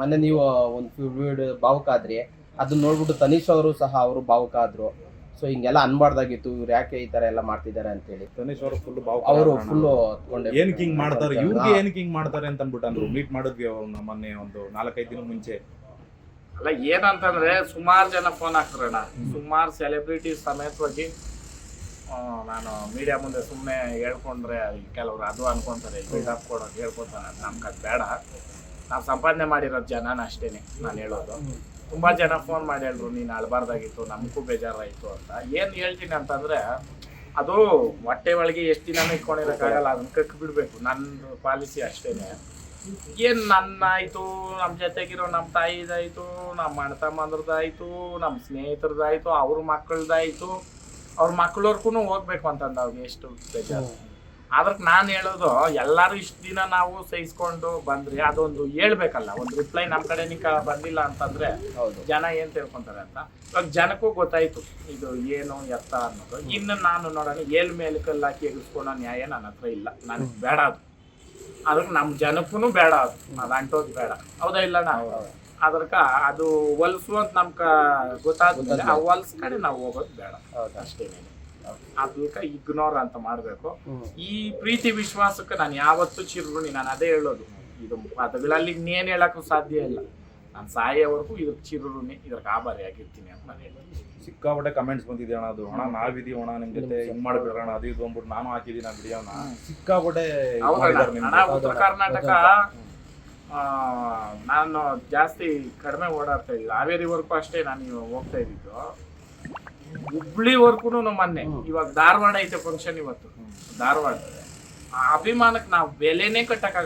ಮೊನ್ನೆ ನೀವು ಒಂದು ವಿಡಿಯೋ ಭಾವುಕ ಆದ್ರಿ. ಅದನ್ನ ನೋಡ್ಬಿಟ್ಟು ತನೀಶ್ ಅವರು ಸಹ ಅವರು ಭಾವುಕ ಆದ್ರು. ಸೊ ಹಿಂಗೆಲ್ಲ ಅನ್ಬಾರ್ದಾಗಿತ್ತು. ಇವ್ರು ಯಾಕೆ ಈ ತರ ಎಲ್ಲ ಮಾಡ್ತಿದ್ದಾರೆ ಅಂತೇಳಿ. ತನಿಷ್ ಅವರು ಫುಲ್ ಅವರು ಫುಲ್ ಏನಕ್ಕೆ ಹಿಂಗ್ ಮಾಡ್ತಾರೆ? ಇವ್ರಿಗೆ ಏನಕ್ಕೆ ಹಿಂಗ್ ಮಾಡ್ತಾರೆ ಅಂತ ಅಂದ್ಬಿಟ್ಟು ಅಂದ್ರು. ಮೀಟ್ ಮಾಡಿದ್ವಿ ಅವ್ರನ್ನ ಮೊನ್ನೆ ಒಂದು ನಾಲ್ಕೈದು ದಿನ ಮುಂಚೆ. ಅಲ್ಲ ಏನಂತಂದ್ರೆ ಸುಮಾರು ಜನ ಫೋನ್ ಹಾಕ್ತಾರಣ್ಣ. ಸುಮಾರು ಸೆಲೆಬ್ರಿಟಿ ಸಮೇತವಾಗಿ ಆ, ನಾನು ಮೀಡಿಯಾ ಮುಂದೆ ಸುಮ್ಮನೆ ಹೇಳ್ಕೊಂಡ್ರೆ ಕೆಲವರು ಅದು ಅನ್ಕೊಂತಾರೆ ಹೇಳ್ಕೊತಾನೆ ನಮ್ಗೆ ಅದು ಬೇಡ. ನಾವು ಸಂಪಾದನೆ ಮಾಡಿರೋದು ಜನನ ಅಷ್ಟೇನೆ ನಾನು ಹೇಳೋದು. ತುಂಬಾ ಜನ ಫೋನ್ ಮಾಡಿ ಹೇಳ್ರು ನೀನು ಅಳಬಾರ್ದಾಗಿತ್ತು, ನಮಗೂ ಬೇಜಾರಾಯಿತು ಅಂತ. ಏನು ಹೇಳ್ತೀನಿ ಅಂತಂದ್ರೆ, ಅದು ಹೊಟ್ಟೆ ಒಳಗೆ ಎಷ್ಟು ದಿನ ಇಟ್ಕೊಂಡಿರೋಕ್ಕಾಗಲ್ಲ, ಅದನ್ನ ಕಕ್ ಬಿಡಬೇಕು ನನ್ನ ಪಾಲಿಸಿ ಅಷ್ಟೇನೆ. ಏನು ನನ್ನ ಆಯ್ತು ನಮ್ಮ ಜೊತೆಗಿರೋ ನಮ್ಮ ತಾಯಿದಾಯ್ತು ನಮ್ಮ ಅಣ್ಣ ತಮ್ಮಂದ್ರದ್ದಾಯ್ತು ನಮ್ಮ ಸ್ನೇಹಿತರದಾಯ್ತು, ಅವ್ರ ಮಕ್ಕಳದಾಯ್ತು, ಅವ್ರ ಮಕ್ಕಳವ್ರಿಗೂ ಹೋಗ್ಬೇಕು ಅಂತಂದ ಅವ್ರಿಗೆ ಎಷ್ಟು ಬೇಜಾರು. ಅದಕ್ಕೆ ನಾನು ಹೇಳೋದು ಎಲ್ಲರೂ ಇಷ್ಟು ದಿನ ನಾವು ಸಹಿಸ್ಕೊಂಡು ಬಂದ್ರಿ ಅದೊಂದು ಹೇಳ್ಬೇಕಲ್ಲ ಒಂದು ರಿಪ್ಲೈ ನಮ್ಮ ಕಡೆ ನಿಕ ಬಂದಿಲ್ಲ ಅಂತಂದ್ರೆ ಜನ ಏನ್ ತಿಳ್ಕೊಂತಾರೆ ಅಂತ? ಇವಾಗ ಜನಕ್ಕೂ ಗೊತ್ತಾಯ್ತು ಇದು ಏನು ಎತ್ತ ಅನ್ನೋದು. ಇನ್ನು ನಾನು ನೋಡೋಣ ಏಲ್ ಮೇಲೆ ಕಲ್ಲು ಹಾಕಿ ಎಗಿಸ್ಕೊಳೋ ನ್ಯಾಯ ನನ್ನ ಹತ್ರ ಇಲ್ಲ ನನಗೆ ಬೇಡ ಅದು. ಅದಕ್ಕೆ ನಮ್ಮ ಜನಕ್ಕೂ ಬೇಡ ಅದು ಅದು ಅಂಟೋದು ಬೇಡ. ಹೌದಾ ಇಲ್ಲ ನಾವು ಅದಕ್ಕ ಅದು ಹೊಲ್ಸು ಅಂತ ನಮ್ಗೆ ಗೊತ್ತಾದ್ಮೇಲೆ ಆ ಹೊಲ್ಸ್ ಕಡೆ ನಾವು ಹೋಗೋದು ಬೇಡ. ಹೌದಾ? ಅಷ್ಟೇನೇನೆ ಅದಕ್ಕೆ ಇಗ್ನೋರ್ ಅಂತ ಮಾಡಬೇಕು. ಈ ಪ್ರೀತಿ ವಿಶ್ವಾಸಕ್ಕೆ ನಾನು ಯಾವತ್ತೂ ಚಿರುಗುಣಿ ನಾನು ಅದೇ ಹೇಳೋದು. ಇದು ಪದಗಳಲ್ಲಿ ಇನ್ನೇನು ಹೇಳಕ್ಕೂ ಸಾಧ್ಯ ಇಲ್ಲ. ನಾನು ಸಾಯೋವರೆಗೂ ಇದ್ರ ಚಿರುರುಣಿ ಇದ್ರ ಆಭಾರಿ ಆಗಿರ್ತೀನಿ ಅಂತ ನಾನು ಹೇಳೋದು. ಸಿಕ್ಕಾಪಟ್ಟೆ ಕಮೆಂಟ್ಸ್ ಬಂದಿದೆ ಅಣ್ಣ ಅದು. ಅಣ್ಣ ನಾವಿದೀವಿ ಅಣ್ಣ ನಿಮ್ ಜೊತೆ ಹಿಂಗ್ ಮಾಡ್ಬಿಡೋಣ ಅದು ಇದು ಬಂದ್ಬಿಟ್ಟು ನಾನು ಹಾಕಿದೀನಿ ಸಿಕ್ಕಾಪಟ್ಟೆ ಮಾಡಿದಾರೆ ನಿಮ್ಗೆ. ಅಣ್ಣ ಉತ್ತರ ಕರ್ನಾಟಕ ನಾನು ಜಾಸ್ತಿ ಕಡಿಮೆ ಓಡಾಡ್ತಾ ಇದ್ದೀನಿ ಹಾವೇರಿವರೆಗೂ ಅಷ್ಟೇ ನಾನು ಹೋಗ್ತಾ ಇದ್ದಿದ್ದು. ಹುಬ್ಳಿವರೆಗೂ ಮೊನ್ನೆ. ಇವಾಗ ಧಾರವಾಡ ಐತೆ ಫಂಕ್ಷನ್ ಇವತ್ತು. ಧಾರವಾಡ. ಆ ಅಭಿಮಾನಕ್ಕೆ ನಾವು ಬೆಲೆನೇ ಕಟ್ಟಕ್ಕಾಗಲ್ಲ.